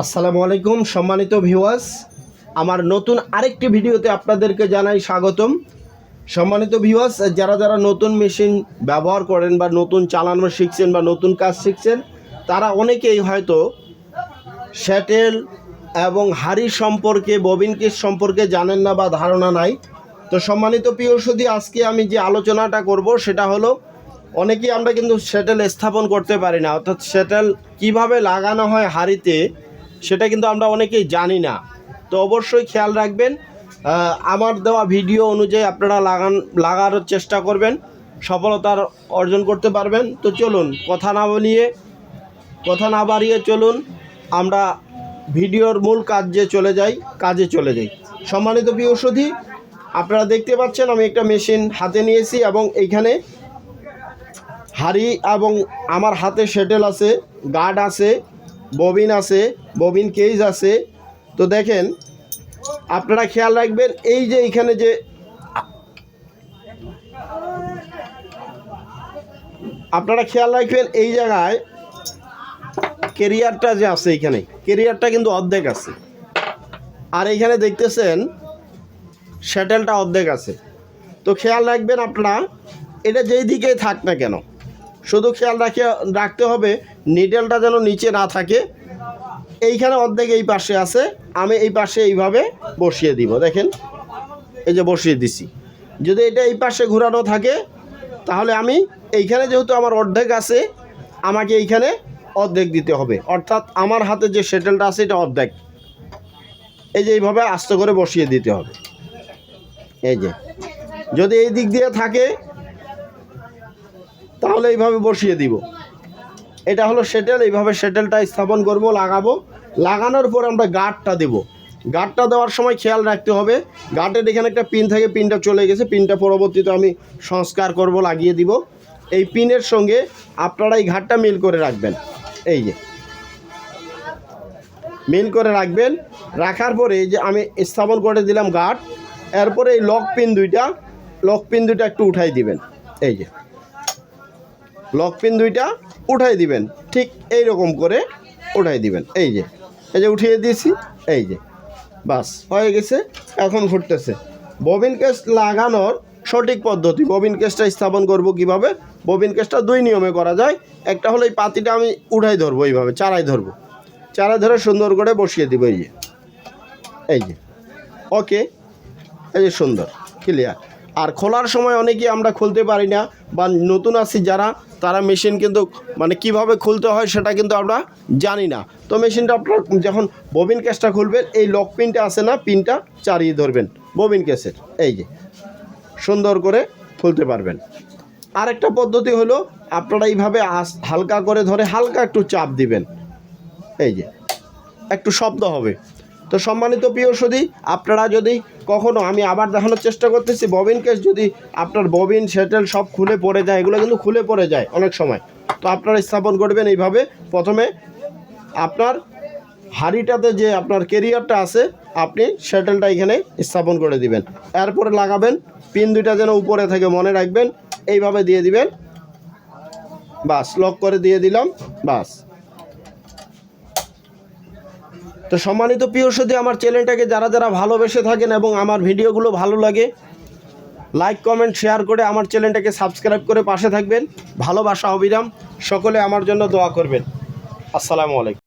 আসসালামু আলাইকুম, সম্মানিত ভিউয়ার্স। আমার নতুন আরেকটি ভিডিওতে আপনাদেরকে জানাই স্বাগতম। সম্মানিত ভিউয়ার্স, যারা যারা নতুন মেশিন ব্যবহার করেন বা নতুন চালানো শিখছেন বা নতুন কাজ শিখছেন, তারা অনেকেই হয়তো শ্যাটেল এবং হাড়ি সম্পর্কে, ববিন কেস সম্পর্কে জানেন না বা ধারণা নাই। তো সম্মানিত প্রিয় সুদী আজকে আমি যে আলোচনাটা করব, সেটা হলো, অনেকেই আমরা কিন্তু শ্যাটেল স্থাপন করতে পারি না। অর্থাৎ শ্যাটেল কীভাবে লাগানো হয় হাড়িতে সেটা কিন্তু আমরা অনেকেই জানি না। তো অবশ্যই খেয়াল রাখবেন আমার দেওয়া ভিডিও অনুযায়ী আপনারা লাগান লাগার চেষ্টা করবেন সফলতার অর্জন করতে পারবেন। তো চলুন, কথা না বলিয়ে কথা না বাড়িয়ে চলুন, আমরা ভিডিওর মূল কাজে চলে যাই, কাজে চলে যাই। সম্মানিত প্রিয়সধি আপনারা দেখতে পাচ্ছেন আমি একটা মেশিন হাতে নিয়েছি এবং এইখানে হাড়ি এবং আমার হাতে সেটেল আছে, গার্ড আছে ববিন আছে, ববিন কেজ আছে। তো দেখেন, আপনারা খেয়াল রাখবেন, এই যে এইখানে যে আপনারা খেয়াল রাখবেন, এই জায়গায় কেরিয়ারটা যে আছে এইখানে কেরিয়ারটা কিন্তু অর্ধেক আছে। আর এইখানে দেখতেছেন শ্যাটেলটা অর্ধেক আছে। তো খেয়াল রাখবেন আপনারা, এটা যেই দিকে থাক না কেন, শুধু খেয়াল রাখে রাখতে হবে নিডেলটা যেন নিচে না থাকে। এইখানে অর্ধেক এই পাশে আছে। আমি এই পাশে এইভাবে বসিয়ে দিব, দেখেন। এই যে বসিয়ে দিছি। যদি এটা এই পাশে ঘোরানো থাকে, তাহলে আমি এইখানে যেহেতু আমার অর্ধেক আছে, আমাকে এইখানে অর্ধেক দিতে হবে। অর্থাৎ আমার হাতে যে সেটেলটা আছে, এটা অর্ধেক। এই যে এইভাবে আস্তে করে বসিয়ে দিতে হবে। এই যে। যদি এই দিক দিয়ে থাকে, তাহলে এইভাবে বসিয়ে দিব। এটা হলো সেটেল এইভাবে সেটেলটা স্থাপন করব, লাগাবো। লাগানোর পর আমরা গার্ডটা দেব। গার্ডটা দেওয়ার সময় খেয়াল রাখতে হবে। গার্ডের এখানে একটা পিন থাকে পিনটা চলে গেছে। পিনটা পরবর্তীতে আমি সংস্কার করব, লাগিয়ে দিব। এই পিনের সঙ্গে আপনারা এই ঘাটটা মিল করে রাখবেন। এই যে। মিল করে রাখবেন। রাখার পরে যে আমি স্থাপন করে দিলাম গার্ড এরপরে এই লক পিন দুইটা লক পিন দুইটা একটু উঠাই দিবেন। এই যে। লক পিন দুইটা উঠাই দিবেন। ঠিক এই রকম করে উঠাই দিবেন। এই যে এই যে উঠিয়ে দিয়েছি, এই যে। বাস, হয়ে গেছে, এখন ঘুরতেছে। ববিন কেস লাগানোর সঠিক পদ্ধতি ববিন কেসটা স্থাপন করব কীভাবে? ববিন কেসটা দুই নিয়মে করা যায়। একটা হলো এই পাতিটা আমি উঠাই ধরবো এইভাবে চারাই ধরবো। চারাই ধরে সুন্দর করে বসিয়ে দিব এই যে। এই যে ওকে এই যে সুন্দর ক্লিয়ার আর খোলার সময় অনেকেই আমরা খুলতে পারি না বা নতুন আছি যারা, তারা মেশিন কিন্তু মানে কীভাবে খুলতে হয় সেটা কিন্তু আমরা জানি না। তো মেশিনটা আপনার যখন ববিন কেসটা খুলবেন, এই লক পিনটা আছে না পিনটা চারিয়ে ধরবেন ববিন কেসের এই যে, সুন্দর করে খুলতে পারবেন। আরেকটা পদ্ধতি হলো, আপনারা এইভাবে হালকা করে ধরে হালকা একটু চাপ দিবেন। এই যে, একটু শব্দ হবে। তো সম্মানিত প্রিয় সদি আপনারা যদি কখনো, আমি আবার দেখানোর চেষ্টা করতেছি, ববিন কেস যদি আপনার ববিন সেটেল সব খুলে পড়ে যায়, এগুলো কিন্তু খুলে পড়ে যায় অনেক সময়। তো আপনারা স্থাপন করবেন এইভাবে। প্রথমে আপনার হাড়িটাতে যে আপনার কেরিয়ারটা আছে, আপনি সেটেলটা এখানে স্থাপন করে দিবেন। এরপরে লাগাবেন পিন দুইটা যেন উপরে থেকে মনে রাখবেন, এইভাবে দিয়ে দিবেন। বাস লক করে দিয়ে দিলাম, বাস। তো সম্মানিত প্রিয় সদী আমার চ্যানেলটাকে যারা যারা ভালোবেসে থাকেন এবং আমার ভিডিওগুলো ভালো লাগে, লাইক, কমেন্ট, শেয়ার করে আমার চ্যানেলটাকে সাবস্ক্রাইব করে পাশে থাকবেন। ভালোবাসা, অবিরাম। সকলে আমার জন্য দোয়া করবেন। আসসালামু আলাইকুম।